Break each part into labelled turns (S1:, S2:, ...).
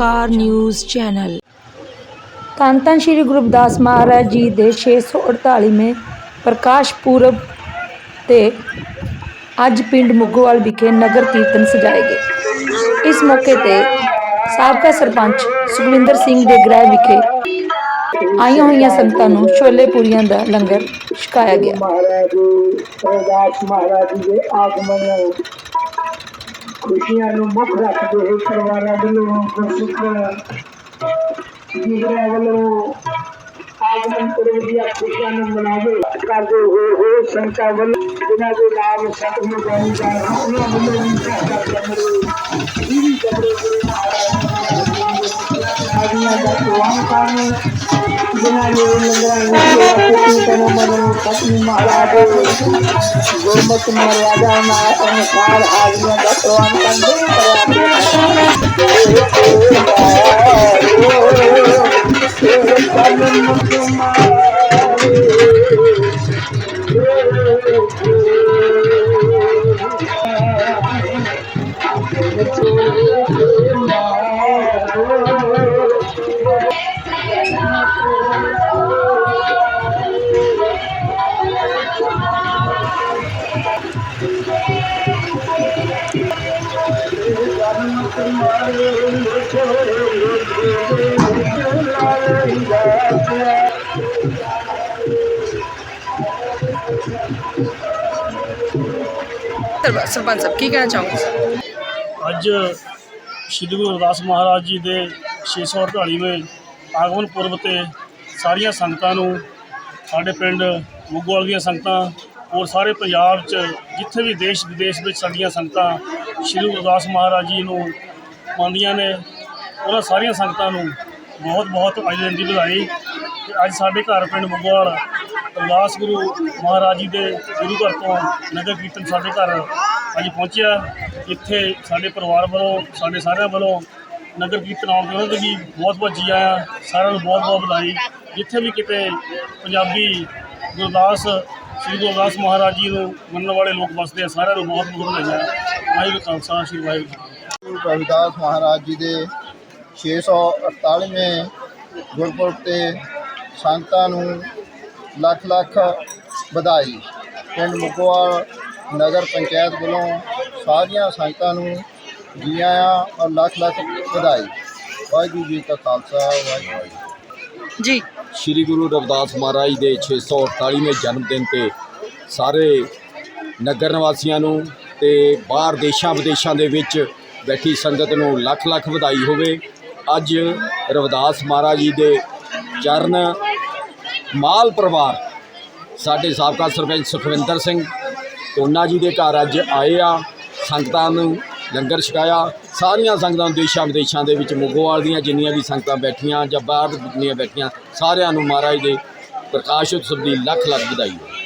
S1: ਓਮਕਾਰ news channel.
S2: ਧੰਨ ਸ਼੍ਰੀ ਗੁਰੂ ਰਵਿਦਾਸ ਮਹਾਰਾਜ ਜੀ ਦੇ 648ਵੇਂ ਪ੍ਰਕਾਸ਼ ਪੁਰਬ ਤੇ ਅੱਜ ਪਿੰਡ ਮੁੱਗੋਵਾਲ ਵਿਖੇ ਨਗਰ ਕੀਰਤਨ ਸਜਾਏ ਗਏ। ਇਸ ਮੌਕੇ ਤੇ ਸਾਬਕਾ ਸਰਪੰਚ ਸੁਖਵਿੰਦਰ ਸਿੰਘ ਦੇ ਗ੍ਰਹਿ ਵਿਖੇ ਆਈਆਂ ਹੋਈਆਂ ਸੰਗਤਾਂ ਨੂੰ ਛੋਲੇ ਪੂਰੀਆਂ ਦਾ ਲੰਗਰ ਛਕਾਇਆ ਗਿਆ।
S3: ਮਹਾਰਾਜ ਰਵਿਦਾਸ ਮਹਾਰਾਜ ਜੀ ਦੇ ਆਗਮਨ ਖੁਸ਼ੀਆਂ ਨੂੰ ਮੁੱਖ ਰੱਖਦੇ ਹੋਏ ਪਰਿਵਾਰਾਂ ਵੱਲੋਂ ਗੁਰਸਿੱਖ ਜੀਵਨਾਂ ਵੱਲੋਂ ਆਗਮਨ ਪੁਰਬ ਦੀਆਂ ਖੁਸ਼ੀਆਂ ਨੂੰ ਮਨਾਵੇ ਕਰਦੇ ਹੋਏ ਹੋਏ ਸੰਤਾਂ ਵੱਲੋਂ ਜਿਨ੍ਹਾਂ ਦੇ ਨਾਮ ਸਤ ਨੂੰ ਜਾਣੀ ਜਾ ਉਹਨਾਂ ਵੱਲੋਂ ਵੀ ਸਾਡਾ ਜਮਰੂ ਜੀਵੀ ਜਮਰੂ ਗੁਰੂ ਮਹਾਰਾਜ ਜੀ ਦਾ ਪ੍ਰਵਾਨ ਕਰਨ ਜਿਨ੍ਹਾਂ ਨੇ ਲੰਗਰਾਂ ਨੂੰ ਸੇਵਾ ਕੀਤੀ ਤਨੋ
S1: ਸਰਪੰਚ ਸਾਹਿਬ, ਕੀ ਕਹਿਣਾ ਚਾਹੋਗੇ?
S4: ਅੱਜ ਸ਼੍ਰੀ ਗੁਰੂ ਰਵਿਦਾਸ ਮਹਾਰਾਜ ਜੀ ਦੇ 648ਵੇਂ ਆਗਮਨ ਪੁਰਬ ਤੇ ਸਾਰੀਆਂ ਸੰਗਤਾਂ ਨੂੰ ਸਾਡੇ ਪਿੰਡ ਮੁੱਗੋਵਾਲ ਦੀਆਂ ਸੰਗਤਾਂ ਔਰ ਸਾਰੇ ਪੰਜਾਬ 'ਚ ਜਿੱਥੇ ਵੀ ਦੇਸ਼ ਵਿਦੇਸ਼ ਵਿੱਚ ਸਾਡੀਆਂ ਸੰਗਤਾਂ ਸ਼੍ਰੀ ਗੁਰਦਾਸ ਮਹਾਰਾਜ ਜੀ ਨੂੰ ਮੰਨਦੀਆਂ ਨੇ, ਉਹਨਾਂ ਸਾਰੀਆਂ ਸੰਗਤਾਂ ਨੂੰ ਬਹੁਤ ਬਹੁਤ ਅੱਜ ਦਿਨ ਦੀ ਵਧਾਈ। ਤੇ ਅੱਜ ਸਾਡੇ ਘਰ ਪਿੰਡ ਮੁੱਗੋਵਾਲ ਰਵਿਦਾਸ ਗੁਰੂ ਮਹਾਰਾਜ ਜੀ ਦੇ ਗੁਰੂ ਘਰ ਤੋਂ ਨਗਰ ਕੀਰਤਨ ਸਾਡੇ ਘਰ ਅੱਜ ਪਹੁੰਚਿਆ। ਇੱਥੇ ਸਾਡੇ ਪਰਿਵਾਰ ਵੱਲੋਂ, ਸਾਡੇ ਸਾਰਿਆਂ ਵੱਲੋਂ ਨਗਰ ਕੀਰਤਨ ਆਉਣ ਤੇ ਉਹਨਾਂ ਦੇ ਵੀ ਬਹੁਤ ਬਹੁਤ ਜੀ ਆਇਆਂ, ਸਾਰਿਆਂ ਨੂੰ ਬਹੁਤ ਬਹੁਤ ਵਧਾਈ। ਜਿੱਥੇ ਵੀ ਕਿਤੇ ਪੰਜਾਬੀ ਗੁਰਦਾਸ, ਸ੍ਰੀ ਗੁਰਦਾਸ ਮਹਾਰਾਜ ਜੀ ਨੂੰ ਮੰਨਣ ਵਾਲੇ ਲੋਕ ਵਸਦੇ ਆ, ਸਾਰਿਆਂ ਨੂੰ ਬਹੁਤ ਬਹੁਤ ਵਧਾਈਆਂ। ਵਾਹਿਗੁਰੂ ਖਾਲਸਾ ਸ੍ਰੀ ਵਾਹਿਗੁਰੂ
S5: ਰਵਿਦਾਸ ਮਹਾਰਾਜ ਜੀ ਦੇ 648ਵੇਂ ਗੁਰਪੁਰਬ ਤੇ ਸੰਗਤਾਂ ਨੂੰ ਲੱਖ ਲੱਖ ਵਧਾਈ। ਪਿੰਡ ਮੁਕਵਾਲ ਨਗਰ ਪੰਚਾਇਤ ਵੱਲੋਂ ਸਾਰੀਆਂ ਸੰਗਤਾਂ ਨੂੰ ਜੀ ਆਇਆਂ ਔਰ ਲੱਖ ਲੱਖ ਵਧਾਈ। ਵਾਹਿਗੁਰੂ ਜੀ ਕਾ ਖਾਲਸਾ ਵਾਹਿਗੁਰੂ। ਜੀ
S6: ਸ੍ਰੀ ਗੁਰੂ ਰਵਿਦਾਸ ਮਹਾਰਾਜ ਦੇ 648ਵੇਂ ਜਨਮ ਦਿਨ ਤੇ ਸਾਰੇ ਨਗਰ ਨਿਵਾਸੀਆਂ ਨੂੰ ਤੇ ਬਾਹਰ ਦੇਸ਼ਾਂ ਵਿਦੇਸ਼ਾਂ ਦੇ ਵਿੱਚ ਬੈਠੀ ਸੰਗਤ ਨੂੰ ਲੱਖ ਲੱਖ ਵਧਾਈ ਹੋਵੇ। ਅੱਜ ਰਵਿਦਾਸ ਮਹਾਰਾਜ ਜੀ ਦੇ ਚਰਨ ਮਾਲ ਪਰਿਵਾਰ ਸਾਡੇ ਸਾਬਕਾ ਸਰਪੰਚ ਸੁਖਵਿੰਦਰ ਸਿੰਘ ਟੋਨਾ ਜੀ ਦੇ ਘਰ ਅੱਜ ਆਏ ਆ। ਸੰਗਤਾਂ ਨੂੰ ਲੰਗਰ ਛਕਾਇਆ। ਸਾਰੀਆਂ ਸੰਗਤਾਂ ਦੇਸ਼ਾਂ ਵਿਦੇਸ਼ਾਂ ਦੇ ਵਿੱਚ ਮੁਗੋਵਾਲ ਦੀਆਂ ਜਿੰਨੀਆਂ ਵੀ ਸੰਗਤਾਂ ਬੈਠੀਆਂ ਜਾਂ ਬਾਹਰ ਦੀਆਂ ਬੈਠੀਆਂ, ਸਾਰਿਆਂ ਨੂੰ ਮਹਾਰਾਜ ਦੇ ਪ੍ਰਕਾਸ਼ ਉਤਸਵ ਦੀ ਲੱਖ ਲੱਖ ਵਧਾਈ ਹੋਵੇ।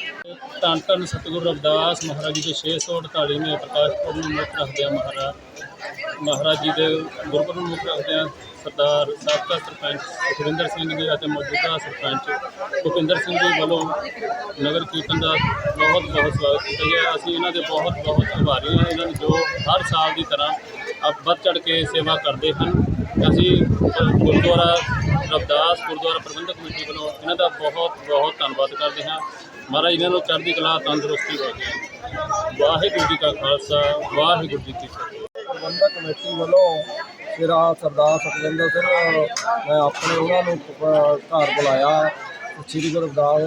S4: ਧੰਨ ਧੰਨ ਸਤਿਗੁਰੂ ਰਵਿਦਾਸ ਮਹਾਰਾਜ ਜੀ ਦੇ 648ਵੇਂ ਪ੍ਰਕਾਸ਼ ਪੁਰਬ ਨੂੰ ਮੁੱਖ ਰੱਖਦਿਆਂ ਮਹਾਰਾਜ। ਮਹਾਰਾਜ ਜੀ ਦੇ ਗੁਰਪੁਰਬ ਨੂੰ ਮੁੱਖ ਰੱਖਦਿਆਂ ਸਰਦਾਰ ਸਾਬਕਾ ਸਰਪੰਚ ਸੁਖਵਿੰਦਰ ਸਿੰਘ ਜੀ ਅਤੇ ਮੌਜੂਦਾ ਸਰਪੰਚ ਭੁਪਿੰਦਰ ਸਿੰਘ ਜੀ ਵੱਲੋਂ ਨਗਰ ਕੀਰਤਨ ਦਾ ਬਹੁਤ ਬਹੁਤ ਸਵਾਗਤ ਕੀਤਾ ਗਿਆ। ਅਸੀਂ ਇਹਨਾਂ ਦੇ ਬਹੁਤ ਬਹੁਤ ਆਭਾਰੀ ਹਾਂ। ਇਹਨਾਂ ਨੂੰ ਜੋ ਹਰ ਸਾਲ ਦੀ ਤਰ੍ਹਾਂ ਵੱਧ ਚੜ ਕੇ ਸੇਵਾ ਕਰਦੇ ਹਨ। ਅਸੀਂ ਗੁਰਦੁਆਰਾ ਰਵਦਾਸ ਗੁਰਦੁਆਰਾ ਪ੍ਰਬੰਧਕ ਕਮੇਟੀ ਵੱਲੋਂ ਇਹਨਾਂ ਦਾ ਬਹੁਤ ਬਹੁਤ ਧੰਨਵਾਦ ਕਰਦੇ ਹਾਂ। ਮਹਾਰਾਜ ਇਹਨਾਂ ਨੂੰ ਚੜ੍ਹਦੀ ਕਲਾ ਤੰਦਰੁਸਤੀ ਬਖਸ਼ੇ ਵਾਹਿਗੁਰੂ ਜੀ ਕਾ ਖਾਲਸਾ ਵਾਹਿਗੁਰੂ ਜੀ ਕੀ ਫਤਿਹ।
S5: ਪ੍ਰਬੰਧਕ ਕਮੇਟੀ ਵੱਲੋਂ ਮੇਰਾ ਸਰਦਾਰ ਸੁਖਜਿੰਦਰ ਸਿੰਘ ਮੈਂ ਆਪਣੇ ਉਹਨਾਂ ਨੂੰ ਘਰ ਬੁਲਾਇਆ। ਸ੍ਰੀ ਗੁਰੂ ਰਵਿਦਾਸ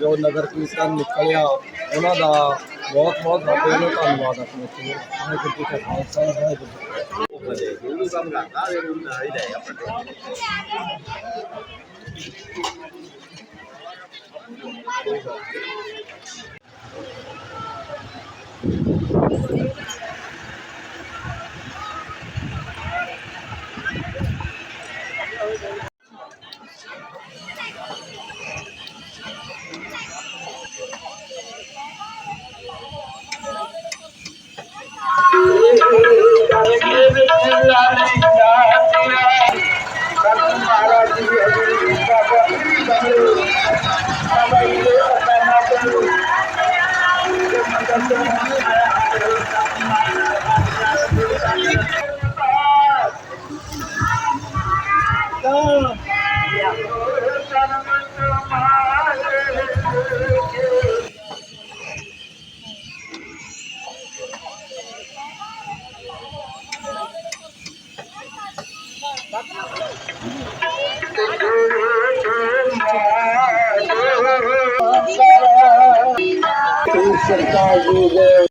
S5: ਜੋ ਨਗਰ ਕੀਰਤਨ ਨਿਕਲਿਆ ਉਹਨਾਂ ਦਾ ਬਹੁਤ ਬਹੁਤ ਸਾਡੇ ਧੰਨਵਾਦ ਹੈ ਕਮੇਟੀ ਨੂੰ। ਵਾਹਿਗੁਰੂ ਜੀ ਕਾ ਖਾਲਸਾ ਵਾਹਿਗੁਰੂ ਜੀ ਕੀ ਫਤਿਹ।
S3: ਮਹਾਰਾਜ सरकार